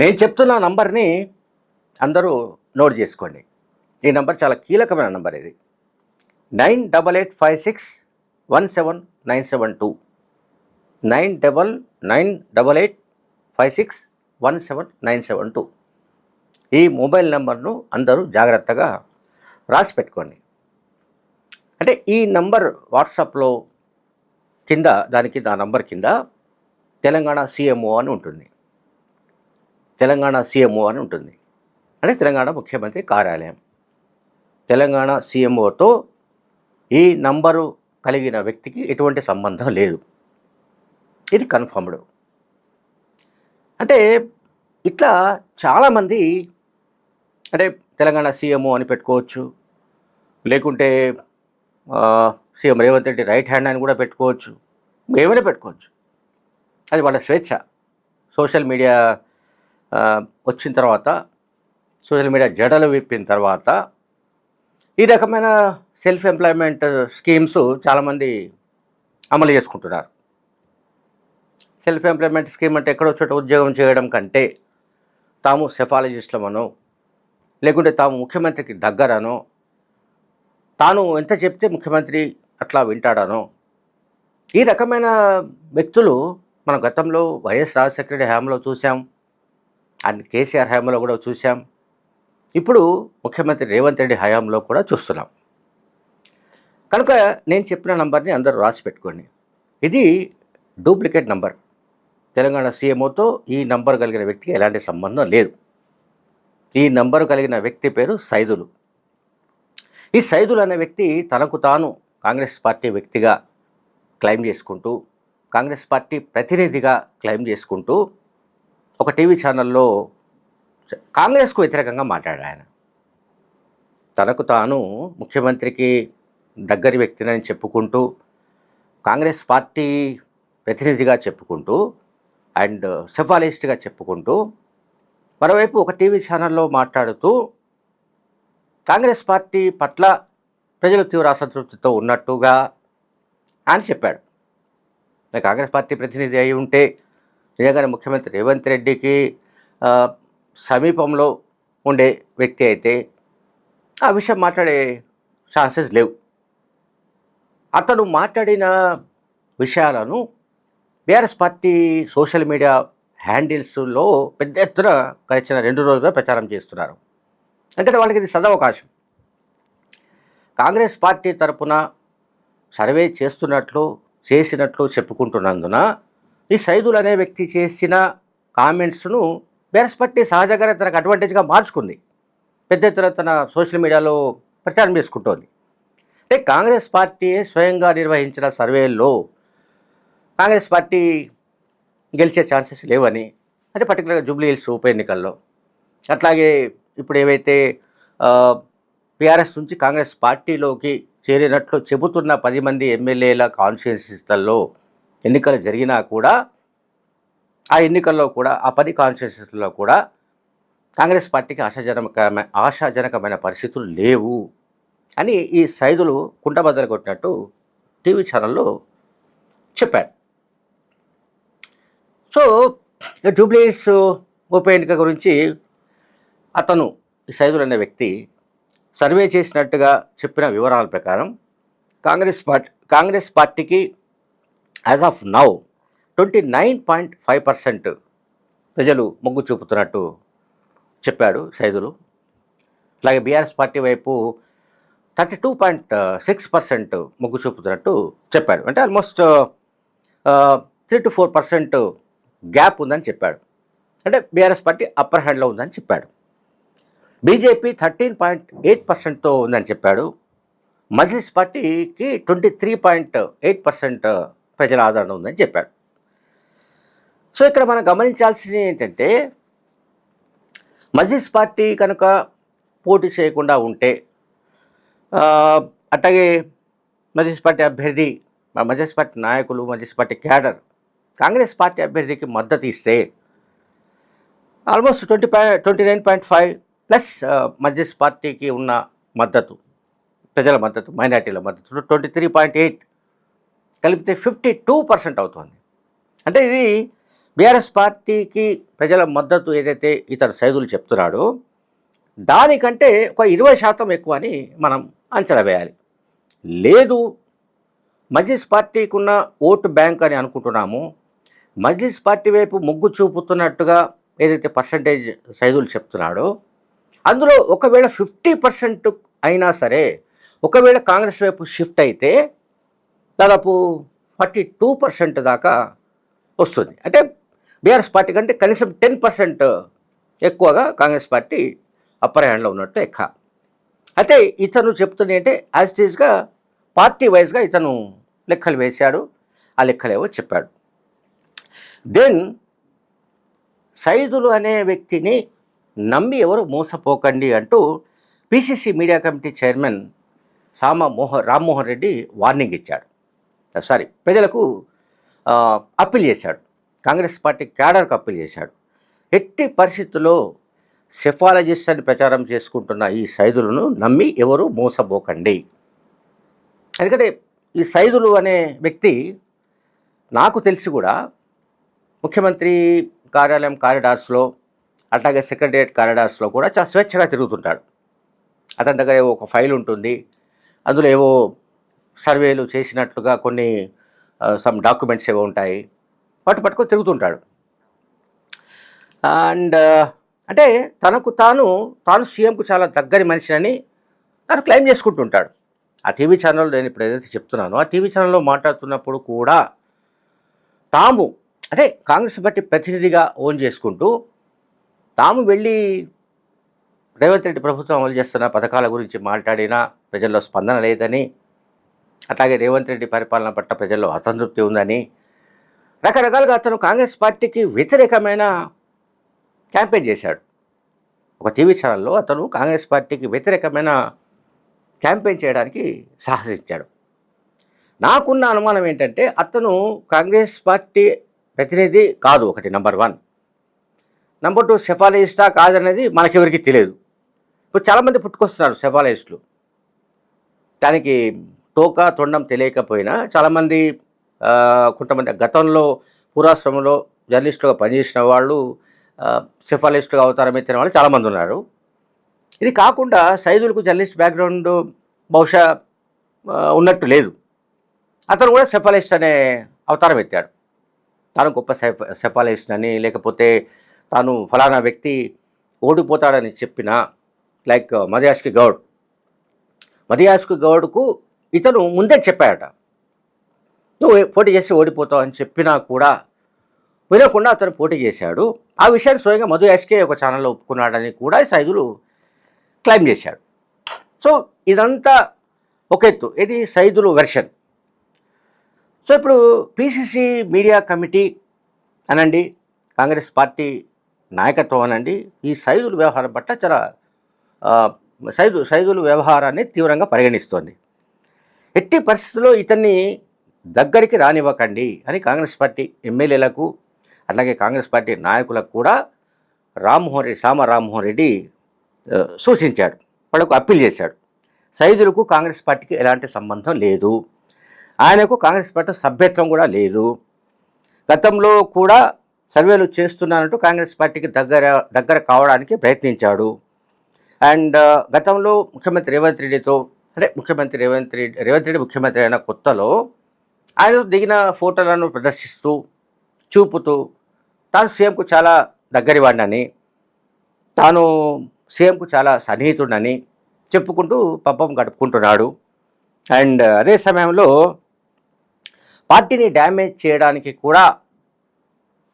నేను చెప్తున్న నంబర్ని అందరూ నోట్ చేసుకోండి. ఈ నంబర్ చాలా కీలకమైన నంబర్ ఇది. Nine double eight five six one seven nine seven two. Nine double nine double eight five six one seven nine seven two. ఈ మొబైల్ నెంబర్ను అందరూ జాగ్రత్తగా రాసి పెట్టుకోండి. అంటే ఈ నంబర్ వాట్సాప్లో కింద దానికి ఆ నంబర్ కింద తెలంగాణ సీఎంఓ అని ఉంటుంది. తెలంగాణ సీఎంఓ అని ఉంటుంది. అంటే తెలంగాణ ముఖ్యమంత్రి కార్యాలయం. తెలంగాణ సీఎంఓతో ఈ నంబరు కలిగిన వ్యక్తికి ఎటువంటి సంబంధం లేదు. ఇది కన్ఫర్మ్డ్. అంటే ఇట్లా చాలామంది అంటే తెలంగాణ సీఎంఓ అని పెట్టుకోవచ్చు. లేకుంటే CM Revanth Reddy right hand అని కూడా పెట్టుకోవచ్చు. ఏమైనా పెట్టుకోవచ్చు. అది వాళ్ళ స్వేచ్ఛ. సోషల్ మీడియా వచ్చిన తర్వాత సోషల్ మీడియా జడలు విప్పిన తర్వాత ఈ రకమైన సెల్ఫ్ ఎంప్లాయ్మెంట్ స్కీమ్స్ చాలామంది అమలు చేసుకుంటున్నారు. సెల్ఫ్ ఎంప్లాయ్మెంట్ స్కీమ్ అంటే ఎక్కడో చోట ఉద్యోగం చేయడం కంటే తాము సెఫాలజిస్ట్లమనో లేకుంటే తాము ముఖ్యమంత్రికి దగ్గరనో తాను ఎంత చెప్తే ముఖ్యమంత్రి అట్లా వింటాడనో ఈ రకమైన వ్యక్తులు మన గతంలో వైఎస్ రాజశేఖర రెడ్డి హయాంలో చూసాం అండ్ కేసీఆర్ హయాంలో కూడా చూసాం ఇప్పుడు ముఖ్యమంత్రి రేవంత్ రెడ్డి హయాంలో కూడా చూస్తున్నాం. కనుక నేను చెప్పిన నంబర్ని అందరూ రాసి పెట్టుకోండి. ఇది డూప్లికేట్ నంబర్. తెలంగాణ సీఎంఓతో ఈ నంబర్ కలిగిన వ్యక్తికి ఎలాంటి సంబంధం లేదు. ఈ నంబరు కలిగిన వ్యక్తి పేరు సైదులు. ఈ సైదులు అనే వ్యక్తి తనకు తాను కాంగ్రెస్ పార్టీ వ్యక్తిగా క్లెయిమ్ చేసుకుంటూ కాంగ్రెస్ పార్టీ ప్రతినిధిగా క్లెయిమ్ చేసుకుంటూ ఒక టీవీ ఛానల్లో కాంగ్రెస్కు వ్యతిరేకంగా మాట్లాడాడు ఆయన. తనకు తాను ముఖ్యమంత్రికి దగ్గరి వ్యక్తినని చెప్పుకుంటూ కాంగ్రెస్ పార్టీ ప్రతినిధిగా చెప్పుకుంటూ అండ్ సెఫాలిస్ట్గా చెప్పుకుంటూ మరోవైపు ఒక టీవీ ఛానల్లో మాట్లాడుతూ కాంగ్రెస్ పార్టీ పట్ల ప్రజలు తీవ్ర అసంతృప్తితో ఉన్నట్టుగా అని చెప్పాడు. కాంగ్రెస్ పార్టీ ప్రతినిధి అయి ఉంటే నిజంగానే ముఖ్యమంత్రి రేవంత్ రెడ్డికి సమీపంలో ఉండే వ్యక్తి అయితే ఆ విషయం మాట్లాడే ఛాన్సెస్ లేవు. అతను మాట్లాడిన విషయాలను బీఆర్ఎస్ పార్టీ సోషల్ మీడియా హ్యాండిల్స్లో పెద్ద ఎత్తున గడిచిన రెండు రోజులుగా ప్రచారం చేస్తున్నారు. ఎందుకంటే వాళ్ళకి ఇది సదవకాశం. కాంగ్రెస్ పార్టీ తరపున సర్వే చేస్తున్నట్లు చేసినట్లు చెప్పుకుంటున్నందున ఈ సైదులు అనే వ్యక్తి చేసిన కామెంట్స్ను బీఆర్ఎస్ పార్టీ సహజంగానే తనకు అడ్వాంటేజ్గా మార్చుకుంది. పెద్ద ఎత్తున తన సోషల్ మీడియాలో ప్రచారం చేసుకుంటోంది. అంటే కాంగ్రెస్ పార్టీ స్వయంగా నిర్వహించిన సర్వేల్లో కాంగ్రెస్ పార్టీ గెలిచే ఛాన్సెస్ లేవని అంటే పర్టికులర్గా జూబ్లీ హిల్స్ ఉప ఎన్నికల్లో. అట్లాగే ఇప్పుడు ఏవైతే బీఆర్ఎస్ నుంచి కాంగ్రెస్ పార్టీలోకి చేరినట్లు చెబుతున్న పది మంది ఎమ్మెల్యేల కాన్స్టిట్యున్సీస్లలో ఎన్నికలు జరిగినా కూడా ఆ ఎన్నికల్లో కూడా ఆ పది కాన్స్టిట్యున్సీస్లో కూడా కాంగ్రెస్ పార్టీకి ఆశాజనకమైన ఆశాజనకమైన పరిస్థితులు లేవు అని ఈ సైదులు కుంటబద్దలు కొట్టినట్టు టీవీ ఛానల్లో చెప్పాడు సో జూబ్లీస్ ఉప ఎన్నిక గురించి అతను ఈ సైదులు అనే వ్యక్తి సర్వే చేసినట్టుగా చెప్పిన వివరాల ప్రకారం కాంగ్రెస్ పార్టీ కాంగ్రెస్ పార్టీకి as of now twenty nine point five percent ప్రజలు మొగ్గు చూపుతున్నట్టు చెప్పాడు సైదులు. అలాగే బీఆర్ఎస్ పార్టీ వైపు thirty two point six percent మొగ్గు చూపుతున్నట్టు చెప్పాడు. అంటే almost three to four percent gap ఉందని చెప్పాడు. అంటే బీఆర్ఎస్ పార్టీ అప్పర్ హ్యాండ్లో ఉందని చెప్పాడు. బీజేపీ థర్టీన్ పాయింట్ ఎయిట్ పర్సెంట్తో ఉందని చెప్పాడు. మజ్లిస్ పార్టీకి twenty three point eight percent ప్రజల ఆదరణ ఉందని చెప్పాడు. సో ఇక్కడ మనం గమనించాల్సింది ఏంటంటే మజ్లిస్ పార్టీ కనుక పోటీ చేయకుండా ఉంటే అట్టగే అట్లాగే మజ్లిస్ పార్టీ అభ్యర్థి మా మజ్లిస్ పార్టీ నాయకులు Majlis party cadre Congress party అభ్యర్థికి మద్దతు ఇస్తే almost twenty point twenty nine point five plus Majlis పార్టీకి ఉన్న మద్దతు ప్రజల మద్దతు మైనార్టీల మద్దతు ట్వంటీ త్రీ పాయింట్ ఎయిట్ కలిపితే ఫిఫ్టీ టూ పర్సెంట్ అవుతుంది. అంటే ఇది బీఆర్ఎస్ పార్టీకి ప్రజల మద్దతు ఏదైతే ఇతర సైదులు చెప్తున్నాడో దానికంటే ఒక ఇరవై శాతం ఎక్కువ అని మనం అంచనా వేయాలి. లేదు మజ్లిస్ పార్టీకి ఉన్న ఓటు బ్యాంక్ అని అనుకుంటున్నాము. మజ్లిస్ పార్టీ వైపు మొగ్గు చూపుతున్నట్టుగా ఏదైతే పర్సంటేజ్ సైదులు చెప్తున్నాడో అందులో ఒకవేళ ఫిఫ్టీ పర్సెంట్ అయినా సరే ఒకవేళ కాంగ్రెస్ వైపు షిఫ్ట్ అయితే దాదాపు ఫార్టీ టూ పర్సెంట్ దాకా వస్తుంది. అంటే బీఆర్ఎస్ పార్టీ కంటే కనీసం టెన్ పర్సెంట్ ఎక్కువగా కాంగ్రెస్ పార్టీ అప్పర్ హ్యాండ్లో ఉన్నట్టు ఎక్క అయితే ఇతను చెప్తుంది అంటే యాజ్ ఇట్ ఈస్గా పార్టీ వైజ్గా ఇతను లెక్కలు వేశాడు ఆ లెక్కలేవో చెప్పాడు. దెన్ సైదులు అనే వ్యక్తిని నమ్మి ఎవరు మోసపోకండి అంటూ PCC media committee chairman Sama Mohan Rammohan Reddy warning ఇచ్చాడు. సారీ ప్రజలకు అప్పీల్ చేశాడు. కాంగ్రెస్ పార్టీ క్యాడర్కు అప్పీల్ చేశాడు. ఎట్టి పరిస్థితుల్లో సెఫాలజిస్ట్ అని ప్రచారం చేసుకుంటున్న ఈ సైదులను నమ్మి ఎవరు మోసపోకండి. ఎందుకంటే ఈ సైదులు అనే వ్యక్తి నాకు తెలిసి కూడా ముఖ్యమంత్రి కార్యాలయం కారిడార్స్లో అట్లాగే సెక్రటరియట్ కారిడార్స్లో కూడా చాలా స్వేచ్ఛగా తిరుగుతుంటాడు. అతని దగ్గర ఏవో ఒక ఫైల్ ఉంటుంది. అందులో ఏవో సర్వేలు చేసినట్లుగా కొన్ని సమ్ డాక్యుమెంట్స్ ఏవో ఉంటాయి. వాటి పట్టుకొని తిరుగుతుంటాడు. అండ్ అంటే తనకు తాను తాను సీఎంకు చాలా దగ్గరి మనిషినని తను క్లెయిమ్ చేసుకుంటుంటాడు. ఆ టీవీ ఛానల్ నేను ఇప్పుడు ఏదైతే చెప్తున్నానో ఆ టీవీ ఛానల్లో మాట్లాడుతున్నప్పుడు కూడా తాము అంటే కాంగ్రెస్ పార్టీ ప్రతినిధిగా ఓన్ చేసుకుంటూ తాము వెళ్ళి రేవంత్ రెడ్డి ప్రభుత్వం అమలు చేస్తున్న పథకాల గురించి మాట్లాడినా ప్రజల్లో స్పందన లేదని అట్లాగే రేవంత్ రెడ్డి పరిపాలన పట్ల ప్రజల్లో అసంతృప్తి ఉందని రకరకాలుగా అతను కాంగ్రెస్ పార్టీకి వ్యతిరేకమైన క్యాంపెయిన్ చేశాడు. ఒక టీవీ ఛానల్లో అతను కాంగ్రెస్ పార్టీకి వ్యతిరేకమైన క్యాంపెయిన్ చేయడానికి సాహసించాడు. నాకున్న అనుమానం ఏంటంటే అతను కాంగ్రెస్ పార్టీ ప్రతినిధి కాదు ఒకటి నంబర్ వన్. నంబర్ టూ సెఫాలజిస్టా కాదనేది మనకెవరికి తెలియదు. ఇప్పుడు చాలామంది పుట్టుకొస్తున్నారు సెఫాలజిస్టులు దానికి తోక తొండం తెలియకపోయినా చాలామంది కొంతమంది గతంలో పురాశ్రమంలో జర్నలిస్టులుగా పనిచేసిన వాళ్ళు సిఫాలిస్టుగా అవతారం ఎత్తిన వాళ్ళు చాలామంది ఉన్నారు. ఇది కాకుండా సైదులకు జర్నలిస్ట్ బ్యాక్గ్రౌండ్ బహుశా ఉన్నట్టు లేదు. అతను కూడా సెఫాలిస్ట్ అనే అవతారం ఎత్తాడు. తాను గొప్ప సెఫ సెఫాలిస్ట్ అని లేకపోతే తాను ఫలానా వ్యక్తి ఓడిపోతాడని చెప్పిన లైక్ మదయాష్కి గౌడ్. మదయాష్కి గౌడ్కు ఇతను ముందే చెప్పాడట నువ్వు పోటీ చేసి ఓడిపోతావు అని చెప్పినా కూడా వినకుండా అతను పోటీ చేశాడు. ఆ విషయాన్ని స్వయంగా మధు యాష్కే ఒక ఛానల్లో ఒప్పుకున్నాడని కూడా సైదులు క్లైమ్ చేశాడు సో ఇదంతా ఒక ఎత్తు. ఇది సైదులు వెర్షన్. సో ఇప్పుడు పిసిసి మీడియా కమిటీ అనండి కాంగ్రెస్ పార్టీ నాయకత్వం అనండి ఈ సైదుల వ్యవహారం పట్ల చాలా సైదు సైదుల వ్యవహారాన్ని తీవ్రంగా పరిగణిస్తోంది. ఎట్టి పరిస్థితుల్లో ఇతన్ని దగ్గరికి రానివ్వకండి అని కాంగ్రెస్ పార్టీ ఎమ్మెల్యేలకు అలాగే కాంగ్రెస్ పార్టీ నాయకులకు కూడా రామ్మోహన్ రెడ్డి సామ రామ్మోహన్ రెడ్డి సూచించాడు. వాళ్ళకు అప్పీల్ చేశాడు. సైదులకు కాంగ్రెస్ పార్టీకి ఎలాంటి సంబంధం లేదు. ఆయనకు కాంగ్రెస్ పార్టీ సభ్యత్వం కూడా లేదు. గతంలో కూడా సర్వేలు చేస్తున్నానంటూ కాంగ్రెస్ పార్టీకి దగ్గర దగ్గర కావడానికి ప్రయత్నించాడు. అండ్ గతంలో ముఖ్యమంత్రి రేవంత్ రెడ్డితో అంటే ముఖ్యమంత్రి రేవంత్ రెడ్డి రేవంత్ రెడ్డి ముఖ్యమంత్రి అయిన కొత్తలో ఆయన దిగిన ఫోటోలను ప్రదర్శిస్తూ చూపుతూ తాను సీఎంకు చాలా దగ్గరి వాడినని తాను సీఎంకు చాలా సన్నిహితుడని చెప్పుకుంటూ పబ్బం గడుపుకుంటున్నాడు. అండ్ అదే సమయంలో పార్టీని డ్యామేజ్ చేయడానికి కూడా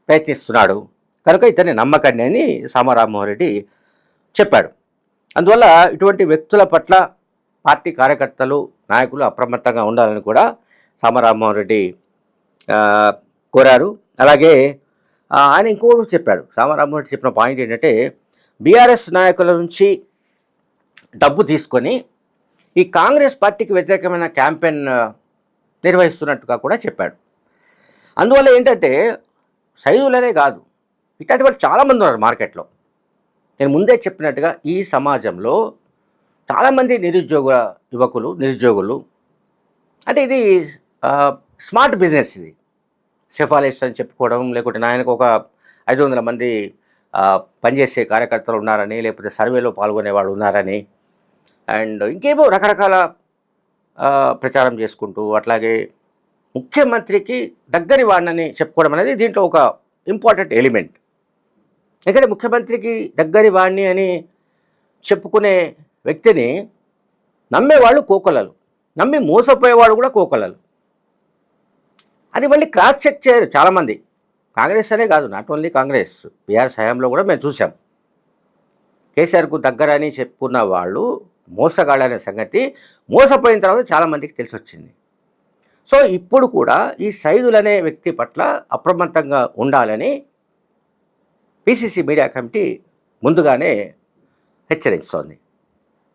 ప్రయత్నిస్తున్నాడు. కనుక ఇతన్ని నమ్మకండి అని సామరామ్మోహన్ రెడ్డి చెప్పాడు. అందువల్ల ఇటువంటి వ్యక్తుల పట్ల పార్టీ కార్యకర్తలు నాయకులు అప్రమత్తంగా ఉండాలని కూడా సామరామ్మోహన్ రెడ్డి కోరారు. అలాగే ఆయన ఇంకోటి చెప్పాడు. సామరామ్మోహన్ రెడ్డి చెప్పిన పాయింట్ ఏంటంటే బీఆర్ఎస్ నాయకుల నుంచి డబ్బు తీసుకొని ఈ కాంగ్రెస్ పార్టీకి వ్యతిరేకమైన క్యాంపెయిన్ నిర్వహిస్తున్నట్టుగా కూడా చెప్పాడు. అందువల్ల ఏంటంటే సైదులనే కాదు ఇట్లాంటి వాళ్ళు చాలామంది ఉన్నారు మార్కెట్లో. నేను ముందే చెప్పినట్టుగా ఈ సమాజంలో చాలామంది నిరుద్యోగ యువకులు నిరుద్యోగులు అంటే ఇది స్మార్ట్ బిజినెస్ ఇది. సెఫాలిస్ట్ అని చెప్పుకోవడం లేకుంటే నాయనకు ఒక ఐదు వందల మంది పనిచేసే కార్యకర్తలు ఉన్నారని లేకపోతే సర్వేలో పాల్గొనేవాళ్ళు ఉన్నారని. అండ్ ఇంకేమో రకరకాల ప్రచారం చేసుకుంటూ అట్లాగే ముఖ్యమంత్రికి దగ్గరి వాడినని చెప్పుకోవడం అనేది దీంట్లో ఒక ఇంపార్టెంట్ ఎలిమెంట్. ఎందుకంటే ముఖ్యమంత్రికి దగ్గరి వాడిని అని చెప్పుకునే వ్యక్తిని నమ్మేవాళ్ళు కోకొలలు. నమ్మి మోసపోయేవాడు కూడా కోకొలలు. అది మళ్ళీ క్రాస్ చెక్ చేయరు చాలామంది. కాంగ్రెస్ అనే కాదు నాట్ ఓన్లీ కాంగ్రెస్. బీఆర్ఎస్ హయాంలో కూడా మేము చూసాం కేసీఆర్కు దగ్గర అని చెప్పుకున్న వాళ్ళు మోసగాళ్ళనే సంగతి మోసపోయిన తర్వాత చాలామందికి తెలిసి వచ్చింది సో ఇప్పుడు కూడా ఈ సైదులు అనే వ్యక్తి పట్ల అప్రమత్తంగా ఉండాలని పిసిసి మీడియా కమిటీ ముందుగానే హెచ్చరిస్తోంది.